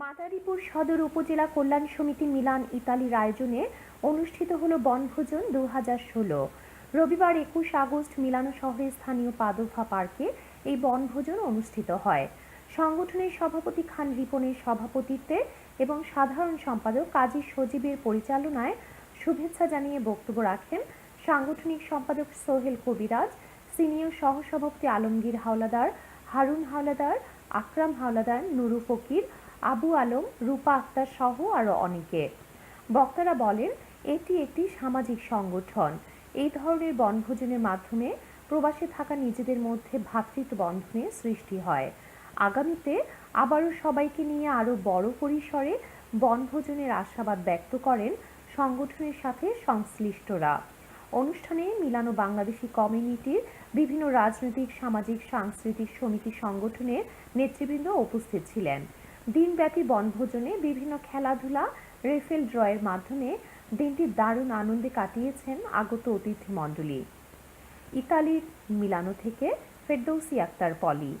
মাদারীপুর সদর উপজেলা কল্যাণ সমিতি মিলান ইতালির আয়োজনে অনুষ্ঠিত হলো বনভোজন দু হাজার ষোলো। রবিবার একুশ আগস্ট মিলানো শহরের স্থানীয় পাদোভা পার্কে এই বনভোজন অনুষ্ঠিত হয়। সংগঠনের সভাপতি খান রিপনের সভাপতিত্বে এবং সাধারণ সম্পাদক কাজী সজীবের পরিচালনায় শুভেচ্ছা জানিয়ে বক্তব্য রাখেন সাংগঠনিক সম্পাদক সোহেল কবিরাজ সিনিয়র সহসভাপতি আলমগীর হাওলাদার, হারুন হাওলাদার, আকরাম হাওলাদার, নুরু ফকির, আবু আলম, রূপা আক্তার সহ আরও অনেকে। বক্তারা বলেন, এটি একটি সামাজিক সংগঠন। এই ধরনের বনভোজনের মাধ্যমে প্রবাসে থাকা নিজেদের মধ্যে ভ্রাতৃত্ব বন্ধনের সৃষ্টি হয়। আগামীতে আবারও সবাইকে নিয়ে আরও বড় পরিসরে বনভোজনের আশাবাদ ব্যক্ত করেন সংগঠনের সাথে সংশ্লিষ্টরা। অনুষ্ঠানে মিলানো বাংলাদেশি কমিউনিটির বিভিন্ন রাজনৈতিক, সামাজিক, সাংস্কৃতিক সমিতি সংগঠনের নেতৃবৃন্দ উপস্থিত ছিলেন। দিনব্যাপী বনভোজনে বিভিন্ন খেলাধুলা, রেফেল ড্রয়ের মাধ্যমে দিনটি দারুণ আনন্দে কাটিয়েছেন আগত অতিথি মণ্ডলী ইতালির মিলানো থেকে ফেরদৌসি আক্তার, পলি।